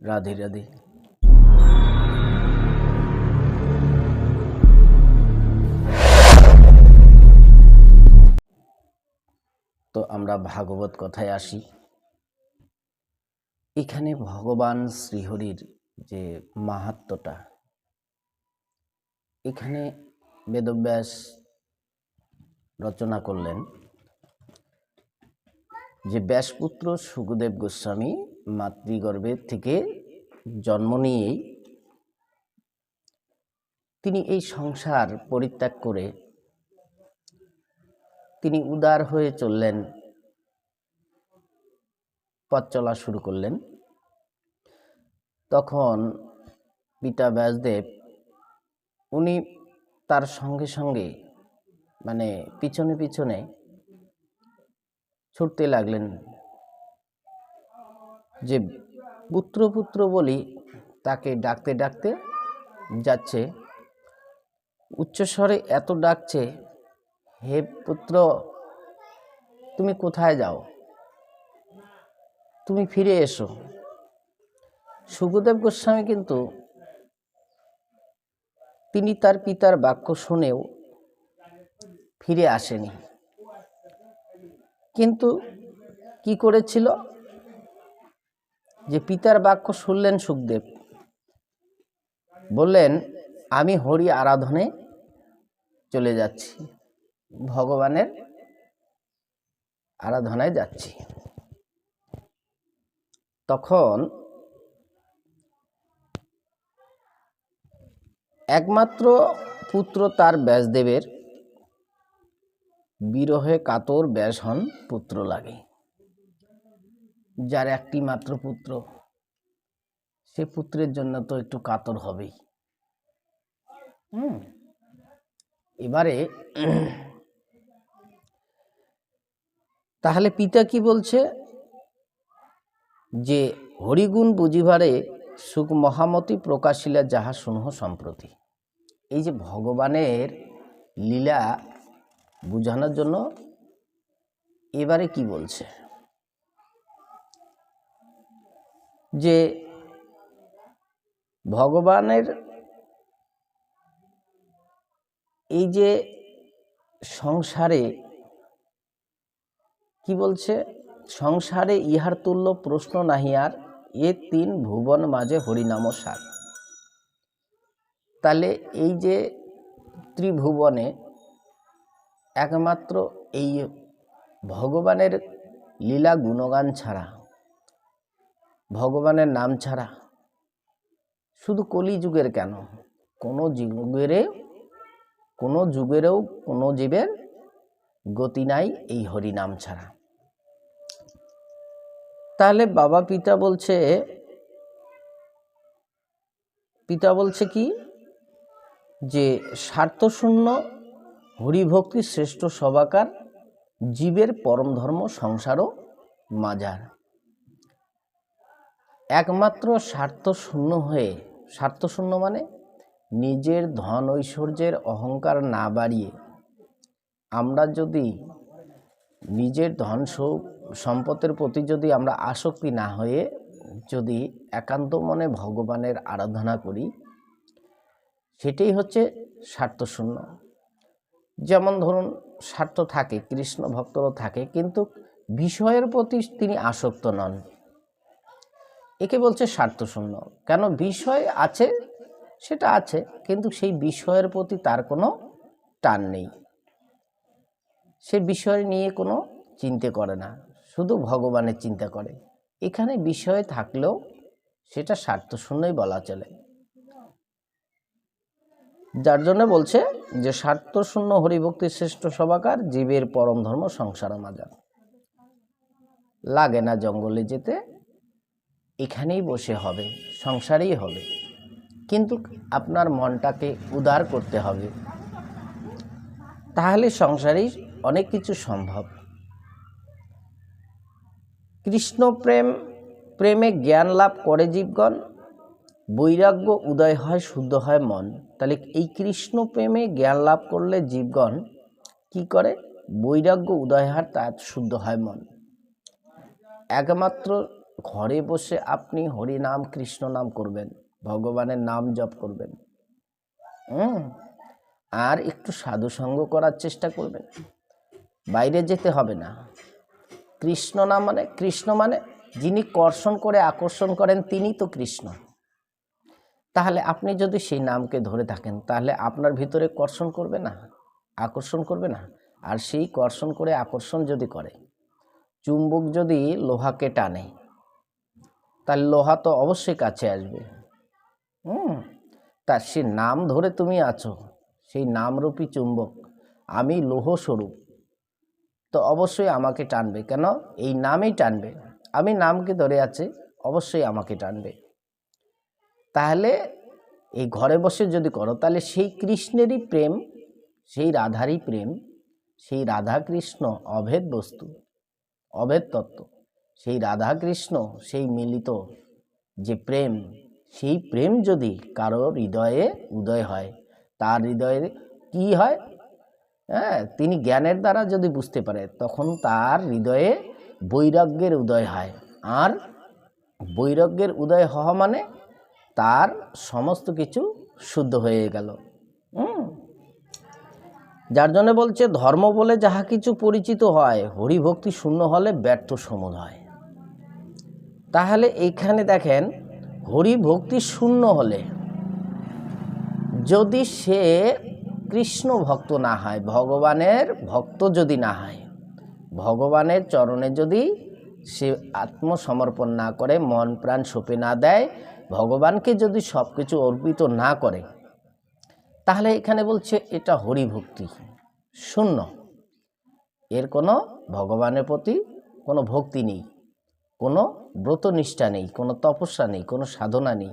রাধে রাধে। তো আমরা ভাগবত কথায় আসি। এখানে ভগবান শ্রীহরির যে মাহাত্মটা, এখানে বেদব্যাস রচনা করলেন যে, ব্যাসপুত্র সুখদেব গোস্বামী মাতৃগর্ভের থেকে জন্ম নিয়েই তিনি এই সংসার পরিত্যাগ করে তিনি উদার হয়ে চললেন, পথ চলা শুরু করলেন। তখন পিতা ব্যাসদেব, উনি তার সঙ্গে সঙ্গে মানে পিছনে পিছনে ছুটতে লাগলেন যে পুত্র পুত্র বলি তাকে ডাকতে ডাকতে যাচ্ছে। উচ্চস্বরে এত ডাকছে, হে পুত্র, তুমি কোথায় যাও? তুমি ফিরে এসো। সুখদেব গোস্বামী কিন্তু তিনি তার পিতার বাক্য শুনেও ফিরে আসেনি। কিন্তু কি করেছিল? যে পিতার বাক্য শুনলেন সুখদেব। বললেন, আমি হরি আরাধনে চলে যাচ্ছি, ভগবানের আরাধনায় যাচ্ছি। তখন একমাত্র পুত্র তার ব্যাসদেবের বিরহে কাতর ব্যাস হন পুত্র লাগে। যার একটি মাত্র পুত্র। সে পুত্রের জন্য তো একটু কাতর হবেই। হুম? এবারে তাহলে পিতা কি বলছে? যে, হরিগুণ বুঝিবারে সুখ মহামতি প্রকাশিলা যাহা শুনহ সম্প্রতি। এই যে ভগবানের লীলা বোঝানোর জন্য এবারে কি বলছে? যে ভগবানের এই যে সংসারে কি বলছে? সংসারে ইহার তুল্য প্রশ্ন নাহি আর, এ তিন ভুবন মাঝে হরিনাম সার। তাহলে এই যে ত্রিভুবনে একমাত্র এই ভগবানের লীলা গুণগান ছাড়া ভগবানের নাম ছাড়া শুধু কলিযুগের কেন? কোনো যুগেরে, কোনো যুগেরও কোনো জীবের গতি নাই এই হরিনাম ছাড়া। তাহলে বাবা পিতা বলছে পিতা বলছে কি? যে স্বার্থশূন্য হরিভক্তি শ্রেষ্ঠ সবাকার জীবের পরম ধর্ম সংসারও মাজার। একমাত্র স্বার্থ শূন্য হয়ে, স্বার্থশূন্য মানে নিজের ধন ঐশ্বর্যের অহংকার না বাড়িয়ে। আমরা যদি নিজের ধন সম্পদের প্রতি যদি আমরা আসক্তি না হয়ে যদি একান্ত মনে ভগবানের আরাধনা করি, সেটাই হচ্ছে স্বার্থশূন্য। যেমন ধরুন, স্বার্থ থাকে, কৃষ্ণ ভক্তরও থাকে, কিন্তু বিষয়ের প্রতি তিনি আসক্ত নন। একে বলছে স্বার্থশূন্য। কেন বিষয় আছে? সেটা আছে, কিন্তু সেই বিষয়ের প্রতি তার কোনো টান নেই। সে বিষয় নিয়ে কোনো চিন্তা করে না, শুধু ভগবানের চিন্তা করে। এখানে বিষয় থাকলেও সেটা স্বার্থশূন্যই বলা চলে। যার জন্য বলছে যে, স্বার্থশূন্য হরিভক্তি শ্রেষ্ঠ সবাকার জীবের পরম ধর্ম সংসার মাজার। লাগে না জঙ্গলে যেতে এখানেই বসে হবে, সংসারেই হবে। কিন্তু আপনার মনটাকে উদার করতে হবে। তাহলে সংসারেই অনেক কিছু সম্ভব। কৃষ্ণ প্রেম, প্রেমে জ্ঞান লাভ করে জীবগণ, বৈরাগ্য উদয় হয়, শুদ্ধ হয় মন। তাহলে এই কৃষ্ণ প্রেমে জ্ঞান লাভ করলে জীবগণ কি করে? বৈরাগ্য উদয় হয়, তার শুদ্ধ হয় মন। একমাত্র ঘরে বসে আপনি হরি নাম, কৃষ্ণ নাম করবেন, ভগবানের নাম জপ করবেন, হুম? আর একটু সাধু সঙ্গ করার চেষ্টা করবেন। বাইরে যেতে হবে না। কৃষ্ণ নাম মানে কৃষ্ণ মানে যিনি কর্ষণ করে আকর্ষণ করেন তিনি তো কৃষ্ণ। তাহলে আপনি যদি সেই নামকে ধরে থাকেন, তাহলে আপনার ভিতরে কর্ষণ করবে না, আকর্ষণ করবে না। আর সেই কর্ষণ করে আকর্ষণ যদি করে, চুম্বক যদি লোহাকে টানে তাহলে লোহা তো অবশ্যই কাছে আসবে। হুম, তা সে নাম ধরে তুমি আছো, সেই নামরূপী চুম্বক, আমি লোহ স্বরূপ তো অবশ্যই আমাকে টানবে, কেন? এই নামেই টানবে। আমি নামকে ধরে আছে, অবশ্যই আমাকে টানবে। তাহলে এই ঘরে বসে যদি করো, তাহলে সেই কৃষ্ণেরই প্রেম, সেই রাধারই প্রেম, সেই রাধা কৃষ্ণ অভেদ বস্তু, অভেদ তত্ত্ব। সেই রাধা কৃষ্ণ সেই মিলিত যে প্রেম, সেই প্রেম যদি কারও হৃদয়ে উদয় হয়, তার হৃদয়ে কি হয়? হ্যাঁ তিনি জ্ঞানের দ্বারা যদি বুঝতে পারে, তখন তার হৃদয়ে বৈরাগ্যের উদয় হয়। আর বৈরাগ্যের উদয় হওয়া মানে তার সমস্ত কিছু শুদ্ধ হয়ে গেল। যার জন্য বলছে, ধর্ম বলে যাহা কিছু পরিচিত হয়, হরিভক্তি শূন্য হলে ব্যর্থ সমুদয়। তাহলে এইখানে দেখেন হরি ভক্তি শূন্য হলে যদি সে কৃষ্ণ ভক্ত না হয়, ভগবানের ভক্ত যদি না হয়, ভগবানের চরণে যদি সে আত্মসমর্পণ না করে, মন প্রাণ সঁপে না দেয়, ভগবানকে যদি সব কিছু অর্পিত না করে, তাহলে এখানে বলছে এটা হরিভক্তি শূন্য। এর কোনো ভগবানের প্রতি কোনো ভক্তি নেই, কোনো ব্রতনিষ্ঠা নেই, কোনো তপস্যা নেই, কোনো সাধনা নেই।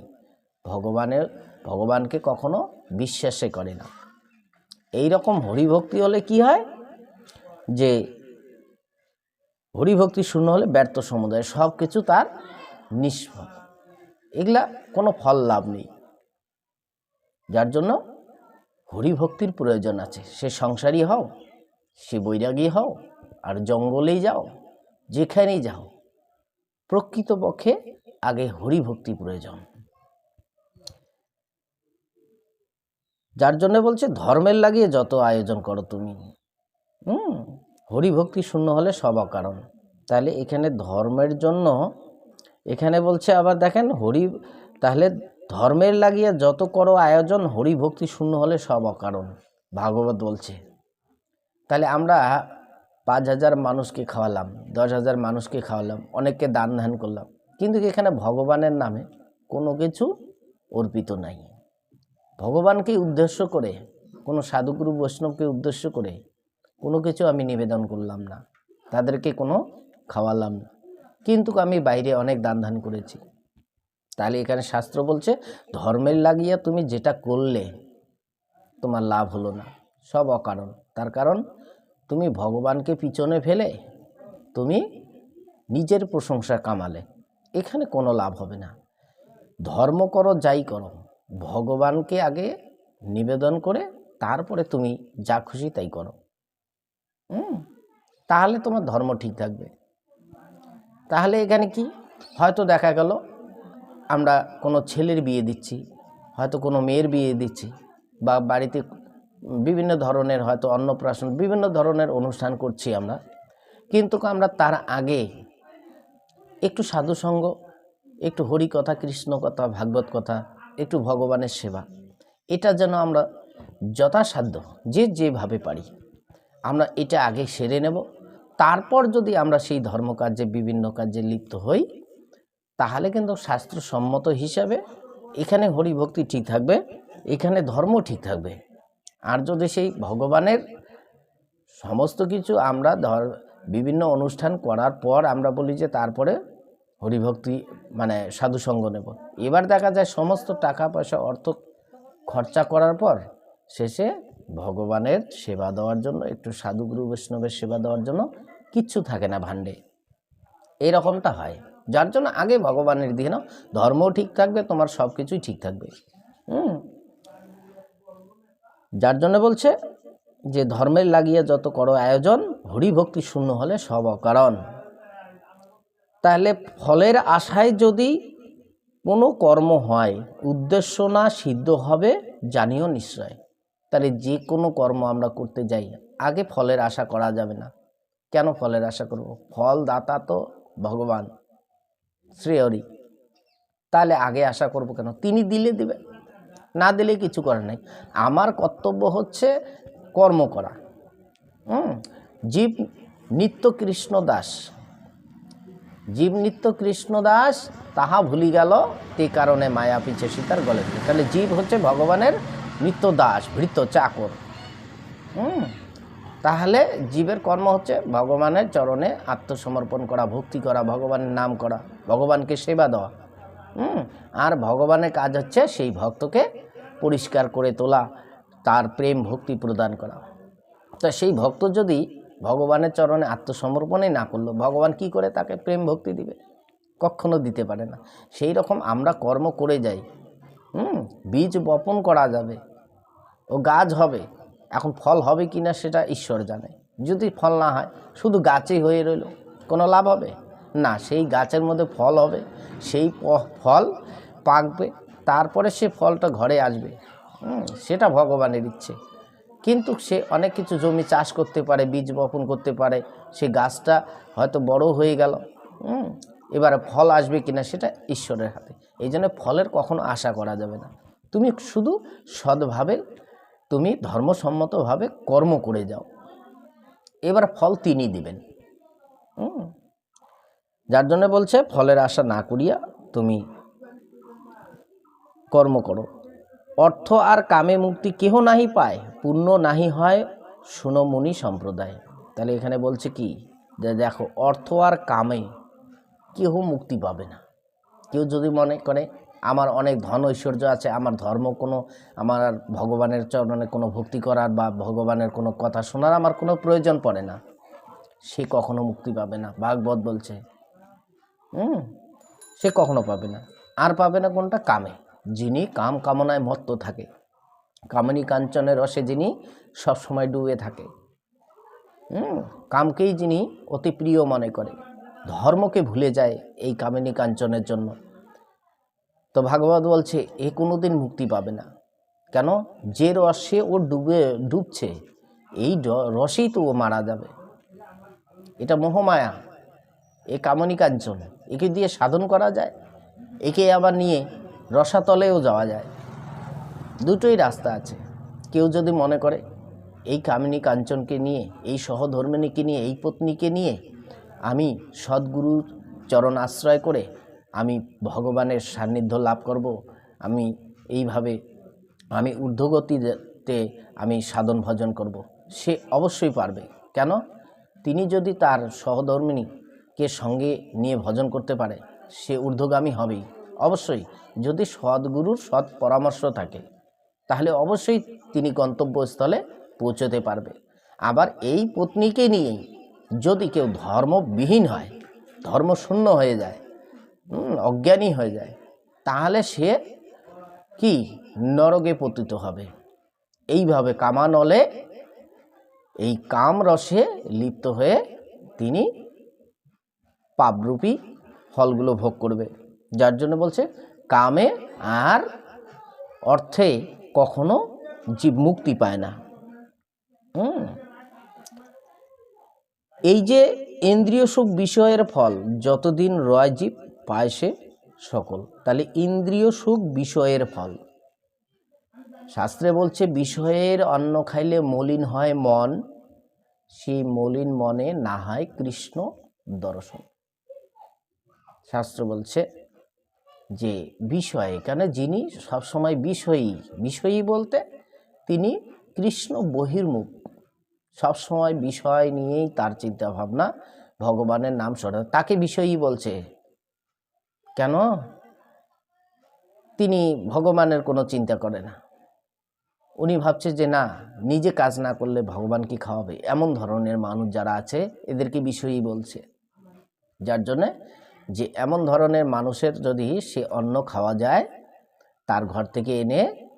ভগবানের, ভগবানকে কখনো বিশ্বাসে করে না। এই রকম হরিভক্তি হলে কি হয়? যে হরিভক্তি শূন্য হলে ব্যর্থ সমুদায় সব কিছু তার নিষ্ফল। এগুলা কোনো ফল লাভ নেই। যার জন্য হরিভক্তির প্রয়োজন আছে। সে সংসারী হও, সে বৈরাগী হও, আর জঙ্গলেই যাও, যেখানেই যাও। প্রকৃতপক্ষে আগে হরিভক্তি প্রয়োজন। যার জন্য বলছে, ধর্মের লাগিয়ে যত আয়োজন করো তুমি। হুম, হরিভক্তি শূন্য হলে সব অকারণ। তাহলে এখানে ধর্মের জন্য, এখানে বলছে আবার দেখেন, হরি, তাহলে ধর্মের লাগিয়ে যত করো আয়োজন, হরিভক্তি শূন্য হলে সব অকারণ, ভাগবত বলছে। তাহলে আমরা পাঁচ হাজার মানুষকে খাওয়ালাম, দশ হাজার মানুষকে খাওয়ালাম, অনেককে দান ধ্যান করলাম। কিন্তু এখানে ভগবানের নামে কোনো কিছু অর্পিত নাই? ভগবানকে উদ্দেশ্য করে, কোনো সাধুগুরু বৈষ্ণবকে উদ্দেশ্য করে কোনো কিছু আমি নিবেদন করলাম না, তাদেরকে কোনো খাওয়ালাম না। কিন্তু আমি বাইরে অনেক দান ধান করেছি। তাহলে এখানে শাস্ত্র বলছে, ধর্মের লাগিয়া তুমি যেটা করলে তোমার লাভ হলো না, সব অকারণ। তার কারণ তুমি ভগবানকে পিছনে ফেলে তুমি নিজের প্রশংসা কামালে, এখানে কোনো লাভ হবে না। ধর্ম করো, যাই করো। ভগবানকে আগে নিবেদন করে তারপরে তুমি যা খুশি তাই করো। হুম? তাহলে তোমার ধর্ম ঠিক থাকবে। তাহলে এখানে কি? হয়তো দেখা গেল, আমরা কোনো ছেলের বিয়ে দিচ্ছি, হয়তো কোনো মেয়ের বিয়ে দিচ্ছি, বা বাড়িতে বিভিন্ন ধরনের হয়তো অন্নপ্রাশন, বিভিন্ন ধরনের অনুষ্ঠান করছি আমরা। কিন্তু আমরা তার আগে একটু সাধুসঙ্গ, একটু হরি কথা কৃষ্ণ কথা ভাগবত কথা একটু ভগবানের সেবা। এটা যেন আমরা যথাসাধ্য, যে যেভাবে পারি, আমরা এটা আগে সেরে নেব। তারপর যদি আমরা সেই ধর্মকার্যে, বিভিন্ন কার্যে লিপ্ত হই, তাহলে কিন্তু শাস্ত্রসম্মত হিসাবে এখানে হরিভক্তি ঠিক থাকবে, এখানে ধর্ম ঠিক থাকবে। আর যদি সেই ভগবানের সমস্ত কিছু আমরা ধর, বিভিন্ন অনুষ্ঠান করার পর আমরা বলি যে তারপরে হরিভক্তি মানে সাধুসঙ্গ নেব। এবার দেখা যায় সমস্ত টাকা পয়সা অর্থ খরচা করার পর শেষে ভগবানের সেবা দেওয়ার জন্য, একটু সাধুগুরু বৈষ্ণবের সেবা দেওয়ার জন্য কিচ্ছু থাকে না ভাণ্ডে। এরকমটা হয়। যার জন্য আগে ভগবানের দিয়ে নাও, ধর্মও ঠিক থাকবে, তোমার সব কিছুই ঠিক থাকবে। হুম? যার জন্য বলছে যে ধর্মের লাগিয়ে যত করো আয়োজন, হরিভক্তি শূন্য হলে সব অকারণ। তাহলে ফলের আশায় যদি কোনো কর্ম হয়, উদ্দেশ্য না সিদ্ধ হবে, জানিও নিশ্চয়। তাহলে যে কোনো কর্ম আমরা করতে যাই, আগে ফলের আশা করা যাবে না। কেন ফলের আশা করব? ফল দাতা তো ভগবান শ্রেয়রী তাহলে আগে আশা করব কেন? তিনি দিলে দিবে। না দিলে কিছু করার নাই। আমার কর্তব্য হচ্ছে কর্ম করা। হুম? জীব নিত্য কৃষ্ণ দাস। জীব নিত্য কৃষ্ণ দাস, তাহা ভুলি গেল, তে কারণে মায়া পিছে সীতার গলে তাহলে জীব হচ্ছে ভগবানের নিত্য দাস, ভৃত্য, চাকর। হুম? তাহলে জীবের কর্ম হচ্ছে ভগবানের চরণে আত্মসমর্পণ করা, ভক্তি করা, ভগবানের নাম করা, ভগবানকে সেবা দেওয়া। হুম? আর ভগবানের কাজ হচ্ছে সেই ভক্তকে পরিষ্কার করে তোলা, তার প্রেম ভক্তি প্রদান করা। তা সেই ভক্ত যদি ভগবানের চরণে আত্মসমর্পণই না করল, ভগবান কি করে তাকে প্রেম ভক্তি দিবে? কখনো দিতে পারে না। সেই রকম আমরা কর্ম করে যাই। হুম, বীজ বপন করা যাবে ও গাছ হবে। এখন ফল হবে কি না সেটা ঈশ্বর জানে। যদি ফল না হয়, শুধু গাছই হয়ে রইল, কোনো লাভ হবে? না, সেই গাছের মধ্যে ফল হবে, সেই ফল পাকবে তারপরে সে ফলটা ঘরে আসবে। সেটা ভগবানের ইচ্ছে। কিন্তু সে অনেক কিছু জমি চাষ করতে পারে, বীজ বপন করতে পারে। সে গাছটা হয়তো বড় হয়ে গেল। এবারে ফল আসবে কিনা সেটা ঈশ্বরের হাতে। এই জন্য ফলের কখনো আশা করা যাবে না। তুমি শুধু সৎভাবে তুমি ধর্মসম্মতভাবে কর্ম করে যাও। এবার ফল তিনি দিবেন। যার জন্য বলছে, ফলের আশা না করিয়া তুমি কর্ম করো। অর্থ আর কামে মুক্তি কেহ নাহি পায়, পুণ্য নাহি হয় শুনো মুনি সম্প্রদায়। তাহলে এখানে বলছে কি? যে দেখো, অর্থ আর কামে কেহ মুক্তি পাবে না। কেউ যদি মনে করে, আমার অনেক ধন ঐশ্বর্য আছে, আমার ধর্ম কোনো, আমার ভগবানের চরণে কোনো ভক্তি করার বা ভগবানের কোনো কথা শোনার আমার কোনো প্রয়োজন পড়ে না, সে কখনো মুক্তি পাবে না। ভাগবত বলছে, হুম, সে কখনো পাবে না। আর পাবে না কোনটা? কামে। যিনি কাম কামনায় মত্ত থাকে। কামিনী কাঞ্চনের রসে যিনি সবসময় ডুবে থাকে। হুম, কামকেই যিনি অতি প্রিয় মনে করে। ধর্মকে ভুলে যায় এই কামিনী কাঞ্চনের জন্য। তো ভাগবত বলছে, এ কোনোদিন মুক্তি পাবে না। কেন? যে রসে ও ডুবে, ডুবছে, এই রসেই তো ও মারা যাবে। এটা মোহমায়া, এ কামনী কাঞ্চন। একে দিয়ে সাধন করা যায়, একে আবার নিয়ে রসাতলেও যাওয়া যায়। দুটোই রাস্তা আছে। কেউ যদি মনে করে, এই কামিনী কাঞ্চনকে নিয়ে, এই সহধর্মিনীকে নিয়ে, এই পত্নীকে নিয়ে আমি সদ্গুরুর চরণ আশ্রয় করে আমি ভগবানের সান্নিধ্য লাভ করব, আমি এইভাবে, আমি ঊর্ধ্বগতিতে আমি সাধন ভজন করব, সে অবশ্যই পারবে। কেন? তিনি যদি তার সহধর্মিনীকে সঙ্গে নিয়ে ভজন করতে পারে, সে ঊর্ধ্বগামী হবেই। অবশ্যই যদি সদ্গুরুর সৎ পরামর্শ থাকে, তাহলে অবশ্যই তিনি গন্তব্যস্থলে পৌঁছতে পারবে। আবার এই পত্নীকে নিয়েই যদি কেউ ধর্মবিহীন হয়, ধর্মশূন্য হয়ে যায় অজ্ঞানী হয়ে যায়, তাহলে সে কি নরকে পতিত হবে? এইভাবে কামানলে এই কাম রসে লিপ্ত হয়ে তিনি পাপরূপী ফলগুলো ভোগ করবে। যার জন্য বলছে, কামে আর অর্থে কখনো জীব মুক্তি পায় না। হুম। এই যে ইন্দ্রিয় সুখ বিষয়ের ফল, যতদিন রয় জীব পায় সে সকল। তাহলে ইন্দ্রিয় সুখ বিষয়ের ফল। শাস্ত্রে বলছে, বিষয়ের অন্ন খাইলে মলিন হয় মন, সেই মলিন মনে না হয় কৃষ্ণ দর্শন। শাস্ত্র বলছে যে বিষয় এখানে যিনি সবসময় বিষয়ী বিষয়ী বলতে তিনি কৃষ্ণ বহির্মুখ। সবসময় বিষয় নিয়েই তার চিন্তা ভাবনা ভগবানের নাম স্মরণ তাকে বিষয়ী বলছে। কেন? তিনি ভগবানের কোনো চিন্তা করে না। উনি ভাবছে যে না, নিজে কাজ না করলে ভগবান কি খাওয়াবে? এমন ধরনের মানুষ যারা আছে, এদেরকে বিষয়ী বলছে। যার জন্যে যে এমন ধরনের মানুষের যদি সে অন্ন খাওয়া যায় তার ঘর থেকে এনে,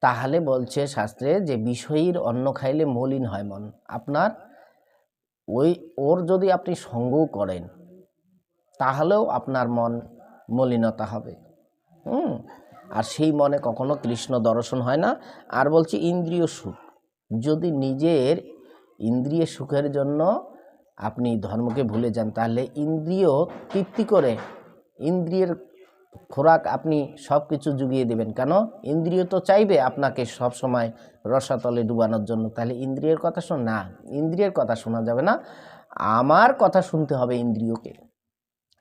তাহলে বলছে শাস্ত্রে যে বিষয়ীর অন্ন খাইলে মলিন হয় মন। আপনার ওই, ওর যদি আপনি সঙ্গ করেন, তাহলেও আপনার মন মলিনতা হবে। হুম? আর সেই মনে কখনো কৃষ্ণ দর্শন হয় না। আর বলছি ইন্দ্রিয় সুখ। যদি নিজের ইন্দ্রিয় সুখের জন্য আপনি ধর্মকে ভুলে যান, তাহলে ইন্দ্রিয় তৃপ্তি করে ইন্দ্রিয়ের খোরাক আপনি সব কিছু জুগিয়ে দেবেন। কেন? ইন্দ্রিয় তো চাইবে আপনাকে সব সময় রসাতলে ডুবানোর জন্য। তাহলে ইন্দ্রিয়ের কথা শোন, না, ইন্দ্রিয়ের কথা শোনা যাবে না। আমার কথা শুনতে হবে ইন্দ্রিয়কে।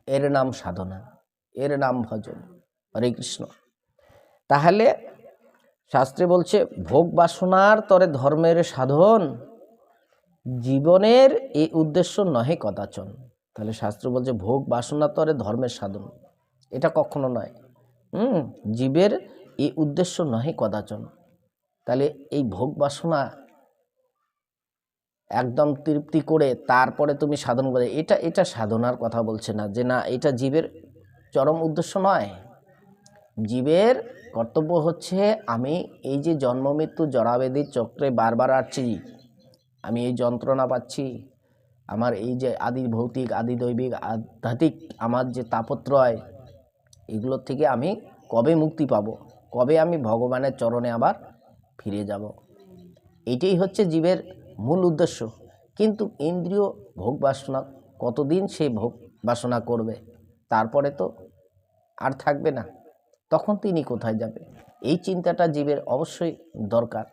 এর নাম সাধনা, এর নাম ভজন। হরে কৃষ্ণ। তাহলে শাস্ত্রে বলছে, ভোগ বাসনার তরে ধর্মের সাধন জীবনের এই উদ্দেশ্য নহে কদাচন। তাহলে শাস্ত্র বলছে, ভোগ বাসনা তরে ধর্মের সাধন। এটা কখনো নয়। হুম, জীবের এই উদ্দেশ্য নহে কদাচন। তাহলে এই ভোগ বাসনা একদম তৃপ্তি করে তারপরে তুমি সাধন করে, এটা এটা সাধনার কথা বলছে না যে না, এটা জীবের চরম উদ্দেশ্য নয়। জীবের কর্তব্য হচ্ছে, আমি এই যে জন্ম, মৃত্যু জরাবেদির চক্রে বারবার আসছি আমি এই যন্ত্রণা পাচ্ছি। আমার এই যে আদি ভৌতিক, আদি দৈবিক, আধ্যাত্মিক, আমার যে তাপত্রয়, এগুলোর থেকে আমি কবে মুক্তি পাব? কবে আমি ভগবানের চরণে আবার ফিরে যাব? এটাই হচ্ছে জীবের মূল উদ্দেশ্য। কিন্তু ইন্দ্রিয় ভোগ বাসনা, কতদিন সে ভোগ বাসনা করবে? তারপরে তো আর থাকবে না। তখন তিনি কোথায় যাবে? এই চিন্তাটা জীবের অবশ্যই দরকার।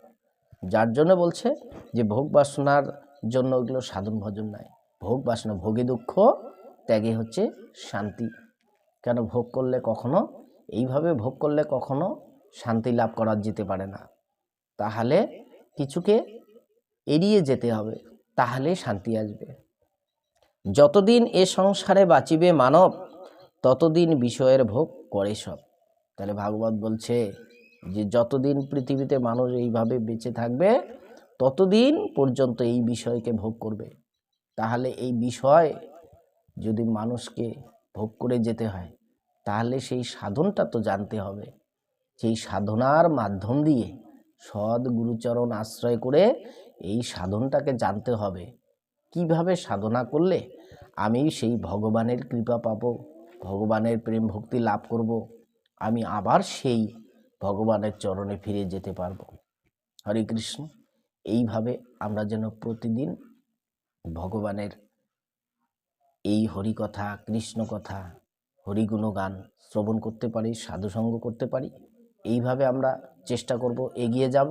যার জন্য বলছে যে ভোগ বাসনার জন্য ওগুলো সাধন ভজন নয় ভোগ বাসনা, ভোগে দুঃখ, ত্যাগে হচ্ছে শান্তি। কেন ভোগ করলে কখনো, এইভাবে ভোগ করলে কখনো শান্তি লাভ করা যেতে পারে না। তাহলে কিছুকে এড়িয়ে যেতে হবে, তাহলে শান্তি আসবে। যতদিন এ সংসারে বাঁচিবে মানব, ততদিন বিষয়ের ভোগ করে সব। তাহলে ভাগবত বলছে যে যতদিন পৃথিবীতে মানুষ এইভাবে বেঁচে থাকবে, ততদিন পর্যন্ত এই বিষয়কে ভোগ করবে। তাহলে এই বিষয় যদি মানুষকে ভোগ করে যেতে হয়, তাহলে সেই সাধনটা তো জানতে হবে। সেই সাধনার মাধ্যম দিয়ে সৎ গুরুচরণ আশ্রয় করে এই সাধনটাকে জানতে হবে। কীভাবে সাধনা করলে আমি সেই ভগবানের কৃপা পাবো, ভগবানের প্রেম ভক্তি লাভ করব, আমি আবার সেই ভগবানের চরণে ফিরে যেতে পারব। হরে কৃষ্ণ। এইভাবে আমরা যেন প্রতিদিন ভগবানের এই হরিকথা কৃষ্ণ কথা হরিগুণ গান শ্রবণ করতে পারি, সাধুসঙ্গ করতে পারি, এইভাবে আমরা চেষ্টা করব এগিয়ে যাব।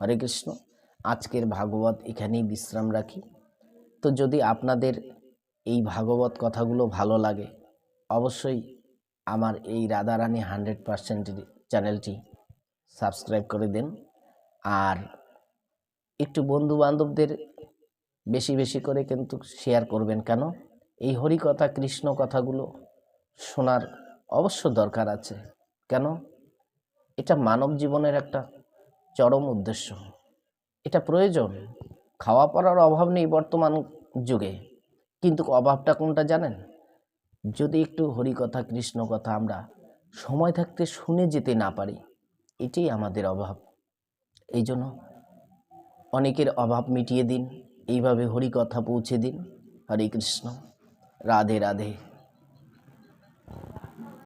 হরে কৃষ্ণ। আজকের ভাগবত এখানেই বিশ্রাম রাখি। তো যদি আপনাদের এই ভাগবত কথাগুলো ভালো লাগে, অবশ্যই আমার এই রাধারানী হান্ড্রেড পারসেন্ট চ্যানেলটি সাবস্ক্রাইব করে দেন। আর একটু বন্ধু বান্ধবদের বেশি বেশি করে কিন্তু শেয়ার করবেন কেন? এই হরিকথা, কৃষ্ণ কথাগুলো শোনার অবশ্য দরকার আছে। কেন? এটা মানব জীবনের একটা চরম উদ্দেশ্য। এটা প্রয়োজন। খাওয়া পড়ার অভাব নেই বর্তমান যুগে। কিন্তু অভাবটা কোনটা জানেন? যদি একটু হরিকথা, কৃষ্ণ কথা আমরা সময় থাকতে শুনে যেতে না পারি, এটাই আমাদের অভাব। এই জন্য অনেকের অভাব মিটিয়ে দিন, এইভাবে হরি কথা পৌঁছে দিন। হরে কৃষ্ণ, রাধে রাধে।